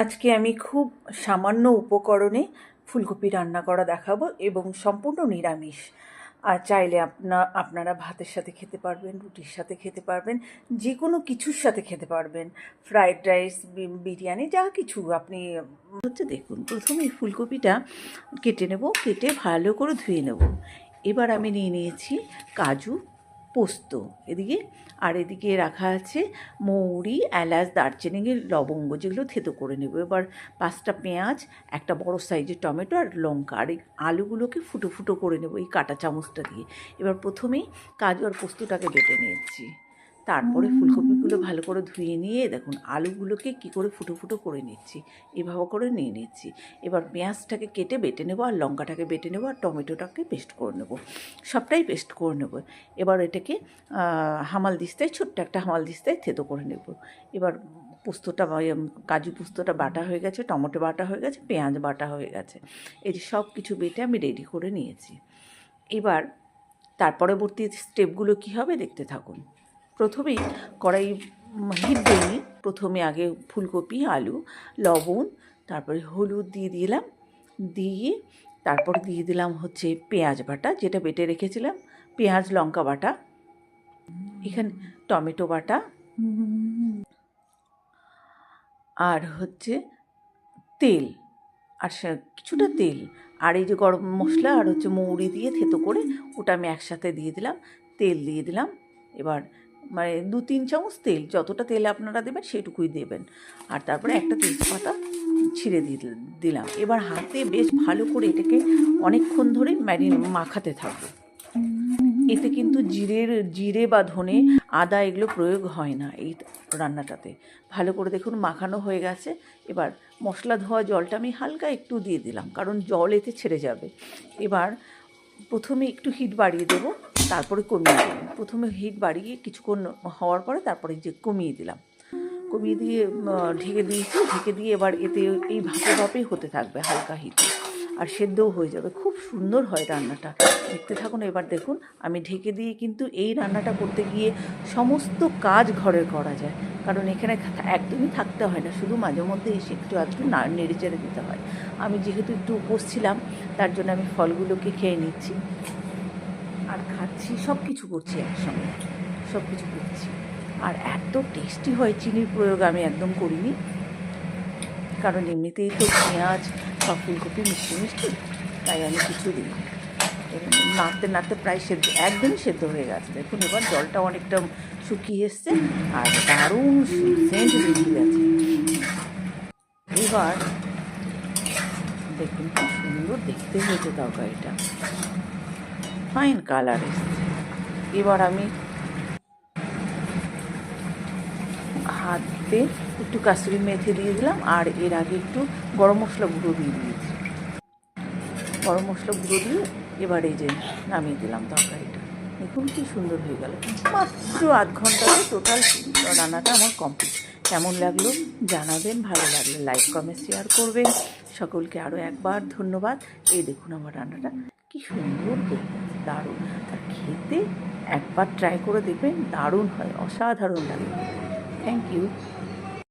আজকে আমি খুব সামান্য উপকরণে ফুলকপি রান্না করা দেখাবো এবং সম্পূর্ণ নিরামিষ। আর চাইলে আপনা, আপনারা ভাতের সাথে খেতে পারবেন, রুটির সাথে খেতে পারবেন যে কোনো কিছুর সাথে খেতে পারবেন। ফ্রাইড রাইস বিরিয়ানি, যা কিছু আপনি, হচ্ছে দেখুন, প্রথমে ফুলকপিটা কেটে নেব, কেটে ভালো করে ধুয়ে নেব। এবার আমি নিয়ে নিয়েছি কাজু পোস্ত। এদিকে আর এদিকে রাখা আছে মৌরি, এলাচ, দারচিনির লবঙ্গ যেগুলো থেতো করে নেব। এবার পাঁচটা পেঁয়াজ, একটা বড় সাইজের টমেটো আর লঙ্কা। আর এই আলুগুলোকে ফুটো ফুটো করে নেব এই কাটা চামচটা দিয়ে। এবার প্রথমেই কাজু আর পোস্তটাকে বেটে নিয়েছি। তারপরে ফুলকপিগুলো ভালো করে ধুয়ে নিয়ে দেখুন আলুগুলোকে কি করে ফুটো ফুটো করে নিচ্ছি এভাবে করে নিয়ে নিচ্ছি। এবার পেঁয়াজটাকে কেটে বেটে নেব আর লঙ্কাটাকে বেটে নেব আর টমেটোটাকে পেস্ট করে নেব। সবটাই পেস্ট করে নেব। এবার এটাকে হামাল দিস্তায় ছোট্ট একটা হামাল দিস্তায় থেতো করে নেব। এবার পোস্তটা কাজু পোস্তটা বাটা হয়ে গেছে টমেটো বাটা হয়ে গেছে পেঁয়াজ বাটা হয়ে গেছে। এই যে সব কিছু বেটে আমি রেডি করে নিয়েছি। এবার তার পরবর্তী স্টেপগুলো কী হবে দেখতে থাকুন। প্রথমেই কড়াই হিট দিইনি প্রথমে আগে ফুলকপি, আলু, লবণ, তারপরে হলুদ দিয়ে দিলাম। দিয়ে তারপর দিয়ে দিলাম হচ্ছে পেঁয়াজ বাটা, যেটা বেটে রেখেছিলাম। পেঁয়াজ, লঙ্কা বাটা, এখানে টমেটো বাটা আর হচ্ছে তেল। আর কিছুটা তেল। আর এই যে গরম মশলা আর হচ্ছে মৌরি দিয়ে থেতো করে ওটা আমি একসাথে দিয়ে দিলাম। তেল দিয়ে দিলাম। এবার মানে দু তিন চামচ তেল, যতটা তেল আপনারা দেবেন সেটুকুই দেবেন। আর তারপরে একটা তেজপাতা ছিঁড়ে দিলাম। এবার হাতে বেশ ভালো করে এটাকে অনেকক্ষণ ধরে ম্যারিন মাখাতে থাকব। এতে কিন্তু জিরের, জিরে বা ধনে, আদা এগুলো প্রয়োগ হয় না এই রান্নাটাতে। ভালো করে দেখুন মাখানো হয়ে গেছে। এবার মশলা ধোয়া জলটা আমি হালকা একটু দিয়ে দিলাম, কারণ জল এতে ছেড়ে যাবে। এবার প্রথমে একটু হিট বাড়িয়ে দেবো। তারপরে কমিয়ে দিলাম। প্রথমে হিট বাড়িয়ে কিছুক্ষণ হওয়ার পরে তারপরে যে কমিয়ে দিলাম। কমিয়ে দিয়ে ঢেকে দিয়েছি। ঢেকে দিয়ে এবার এতে এই ভাপে ভাপেই হতে থাকবে হালকা হিটে। আর সেদ্ধও হয়ে যাবে। খুব সুন্দর হয় রান্নাটা। দেখতে থাকুন এবার দেখুন। আমি ঢেকে দিয়ে কিন্তু এই রান্নাটা করতে গিয়ে সমস্ত কাজ ঘরের করা যায়। কারণ এখানে একদমই থাকতে হয় না। শুধু মাঝে মধ্যে এসে একটু আধটু নেড়ে চেড়ে দিতে হয়। আমি যেহেতু একটু উপোস ছিলাম, তার জন্য আমি ফলগুলোকে খেয়ে নিচ্ছি। আর খাচ্ছি সব কিছু করছি একসঙ্গে। সব কিছু করছি। আর এত টেস্টি হয় চিনির প্রয়োগ আমি একদম করিনি। কারণ এমনিতেই তো পেঁয়াজ বা ফুলকপি মিষ্টি মিষ্টি, তাই আমি কিছু দিই নাড়তে নাড়তে প্রায় সেদ্ধ, একদমই সেদ্ধ হয়ে গেছে। দেখুন, এবার জলটা অনেকটা শুকিয়ে এসছে আর দারুণ সেন্ট বেরিয়ে গেছে। এবার দেখুন, কি সুন্দর দেখতে হয়েছে তরকারিটা। ফাইন কালার এসছে এবার আমি হাতে একটু কাসুরি মেথি দিয়ে দিলাম, আর এর আগে একটু গরম মশলা গুঁড়ো দিয়ে দিয়েছি। গরম মশলা গুঁড়ো দিয়ে এবার এই যে নামিয়ে দিলাম তরকারিটা। দেখুন কি সুন্দর হয়ে গেল। মাত্র আধ ঘন্টাতে টোটাল রান্নাটা আমার কমপ্লিট কেমন লাগল জানাবেন, ভালো লাগলে লাইক কমেন্ট শেয়ার করবেন। সকলকে আরও একবার ধন্যবাদ। এই দেখুন আমার রান্নাটা। কি সুন্দর দেখতে, দারুণ। তা খেতে একবার ট্রাই করে দেখবেন, দারুণ হয়, অসাধারণ লাগে। Thank you